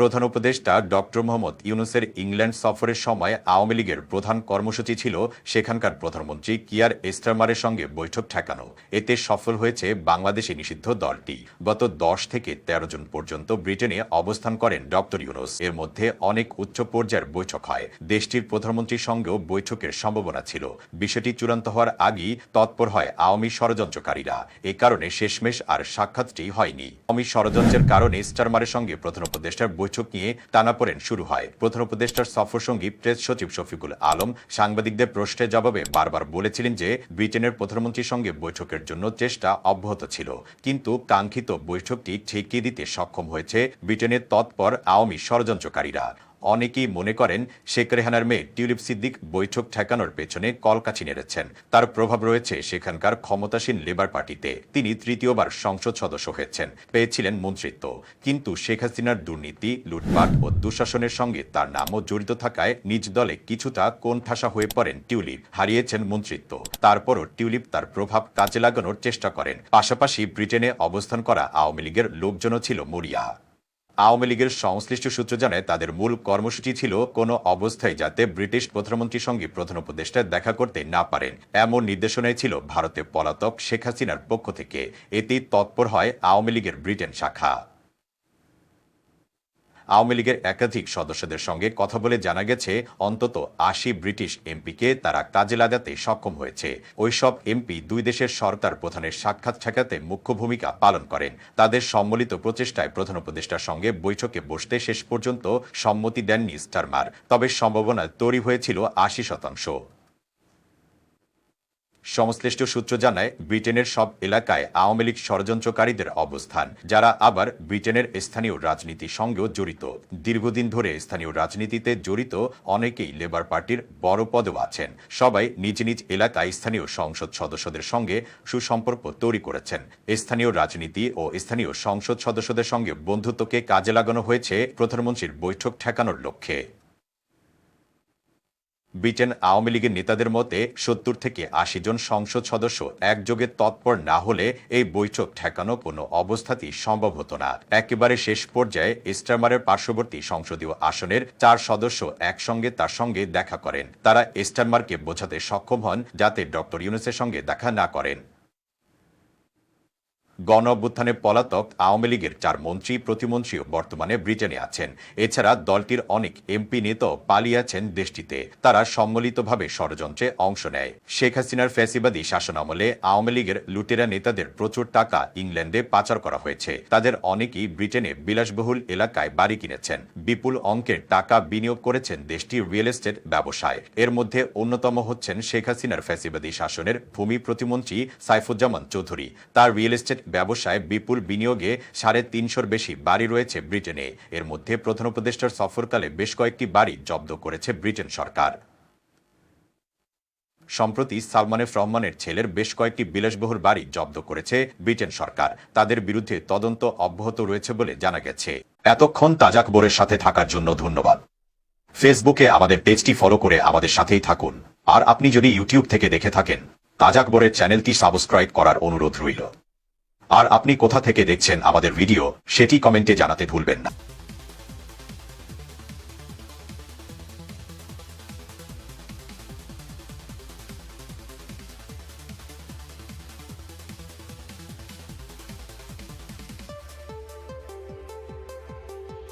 প্রধান উপদেষ্টা ডক্টর মোহাম্মদ ইউনুসের ইংল্যান্ড সফরের সময় আওয়ামী লীগের প্রধান কর্মসূচি ছিল সেখানকার প্রধানমন্ত্রী কিয়ার এস্টারমারের সঙ্গে বৈঠক ঠেকানো। এতে সফল হয়েছে বাংলাদেশে নিষিদ্ধ দলটি। গত দশ থেকে ১৩ জন পর্যন্ত ব্রিটেনে অবস্থান করেন ডক্টর ইউনুস। এর মধ্যে অনেক উচ্চ পর্যায়ের বৈঠক হয়। দেশটির প্রধানমন্ত্রীর সঙ্গেও বৈঠকের সম্ভাবনা ছিল। বিষয়টি চূড়ান্ত হওয়ার আগেই তৎপর হয় আওয়ামী ষড়যন্ত্রকারীরা। এ কারণে শেষমেশ আর সাক্ষাৎটি হয়নি। আওয়ামী ষড়যন্ত্রের কারণে স্টারমারের সঙ্গে প্রধান উপদেষ্টার বৈঠক নিয়ে টানাপোড়েন শুরু হয়। প্রধান উপদেষ্টার সফর সঙ্গী প্রেস সচিব শফিকুল আলম সাংবাদিকদের প্রশ্নের জবাবে বারবার বলেছিলেন যে, ব্রিটেনের প্রধানমন্ত্রীর সঙ্গে বৈঠকের জন্য চেষ্টা অব্যাহত ছিল। কিন্তু কাঙ্ক্ষিত বৈঠকটি ঠেকিয়ে দিতে সক্ষম হয়েছে ব্রিটেনের তৎপর আওয়ামী ষড়যন্ত্রকারীরা। অনেকেই মনে করেন শেখ রেহানার মেয়ে টিউলিপ সিদ্দিক বৈঠক ঠেকানোর পেছনে কলকাছি নেড়েছেন। তার প্রভাব রয়েছে সেখানকার ক্ষমতাসীন লেবার পার্টিতে। তিনি তৃতীয়বার সংসদ সদস্য হয়েছেন, পেয়েছিলেন মন্ত্রিত্ব। কিন্তু শেখ হাসিনার দুর্নীতি, লুটপাট ও দুঃশাসনের সঙ্গে তার নামও জড়িত থাকায় নিজ দলে কিছুটা কোণঠাসা হয়ে পড়েন টিউলিপ। হারিয়েছেন মন্ত্রিত্ব। তারপরও টিউলিপ তার প্রভাব কাজে লাগানোর চেষ্টা করেন। পাশাপাশি ব্রিটেনে অবস্থান করা আওয়ামী লীগের লোকজনও ছিল মরিয়া। আওয়ামী লীগের সংশ্লিষ্ট সূত্র জানায় তাদের মূল কর্মসূচি ছিল কোনো অবস্থায় যাতে ব্রিটিশ প্রধানমন্ত্রীর সঙ্গে প্রধান উপদেষ্টা দেখা করতে না পারেন। এমন নির্দেশনায় ছিল ভারতে পলাতক শেখ হাসিনার পক্ষ থেকে। এতেই তৎপর হয় আওয়ামী লীগের ব্রিটেন শাখা। আওয়ামী লীগের একাধিক সদস্যদের সঙ্গে কথা বলে জানা গেছে, অন্তত আশি ব্রিটিশ এমপিকে তারা কাজে লাগাতে সক্ষম হয়েছে। ওইসব এমপি দুই দেশের সরকার প্রধানের সাক্ষাৎ ঠেকাতে মুখ্য ভূমিকা পালন করেন। তাদের সম্মিলিত প্রচেষ্টায় প্রধান উপদেষ্টার সঙ্গে বৈঠকে বসতে শেষ পর্যন্ত সম্মতি দেননি স্টারমার। তবে সম্ভাবনা তৈরি হয়েছিল আশি শতাংশ। সংশ্লিষ্ট সূত্র জানায়, ব্রিটেনের সব এলাকায় আওয়ামী লীগ ষড়যন্ত্রকারীদের অবস্থান, যারা আবার ব্রিটেনের স্থানীয় রাজনীতির সঙ্গেও জড়িত। দীর্ঘদিন ধরে স্থানীয় রাজনীতিতে জড়িত অনেকেই লেবার পার্টির বড় পদেও আছেন। সবাই নিজ নিজ এলাকায় স্থানীয় সংসদ সদস্যদের সঙ্গে সুসম্পর্ক তৈরি করেছেন। স্থানীয় রাজনীতি ও স্থানীয় সংসদ সদস্যদের সঙ্গে বন্ধুত্বকে কাজে লাগানো হয়েছে প্রধানমন্ত্রীর বৈঠক ঠেকানোর লক্ষ্যে। ব্রিটেন আওয়ামী লীগের নেতাদের মতে, সত্তর থেকে আশি জন সংসদ সদস্য একযোগে তৎপর না হলে এই বৈঠক ঠেকানো কোনো অবস্থাতেই সম্ভব হতো না। একেবারে শেষ পর্যায়ে ইস্টারমারের পার্শ্ববর্তী সংসদীয় আসনের চার সদস্য একসঙ্গে তার সঙ্গে দেখা করেন। তারা ইস্টারমারকে বোঝাতে সক্ষম হন, যাতে ডক্টর ইউনুসের সঙ্গে দেখা না করেন। গণ অভ্যুত্থানে পলাতক আওয়ামী লীগের চার মন্ত্রী প্রতিমন্ত্রীও বর্তমানে ব্রিটেনে আছেন। এছাড়া দলটির অনেক এমপি নেতাও পালিয়ে আছেন দেশটিতে। তারা সম্মিলিতভাবে ষড়যন্ত্রে অংশ নেয়। শেখ হাসিনার ফ্যাসিবাদী শাসনামলে আওয়ামী লীগের লুটেরা নেতাদের প্রচুর টাকা ইংল্যান্ডে পাচার করা হয়েছে। তাদের অনেকেই ব্রিটেনে বিলাসবহুল এলাকায় বাড়ি কিনেছেন। বিপুল অঙ্কের টাকা বিনিয়োগ করেছেন দেশটির রিয়েল এস্টেট ব্যবসায়। এর মধ্যে অন্যতম হচ্ছেন শেখ হাসিনার ফ্যাসিবাদী শাসনের ভূমি প্রতিমন্ত্রী সাইফুজ্জামান চৌধুরী। তার রিয়েল এস্টেট ব্যবসায় বিপুল বিনিয়োগে সাড়ে তিনশোর বেশি বাড়ি রয়েছে ব্রিটেনে। এর মধ্যে প্রধান উপদেষ্টার সফরকালে বেশ কয়েকটি বাড়ি জব্দ করেছে ব্রিটেন সরকার। সম্প্রতি সালমান এফ রহমানের ছেলের বেশ কয়েকটি বিলাসবহুল বাড়ি জব্দ করেছে ব্রিটেন সরকার। তাদের বিরুদ্ধে তদন্ত অব্যাহত রয়েছে বলে জানা গেছে। এতক্ষণ তাজাক বোরের সাথে থাকার জন্য ধন্যবাদ। ফেসবুকে আমাদের পেজটি ফলো করে আমাদের সাথেই থাকুন। আর আপনি যদি ইউটিউব থেকে দেখে থাকেন, তাজাক বোরের চ্যানেলটি সাবস্ক্রাইব করার অনুরোধ রইল। আর আপনি কোথা থেকে দেখছেন আমাদের ভিডিও সেটি কমেন্টে জানাতে ভুলবেন না।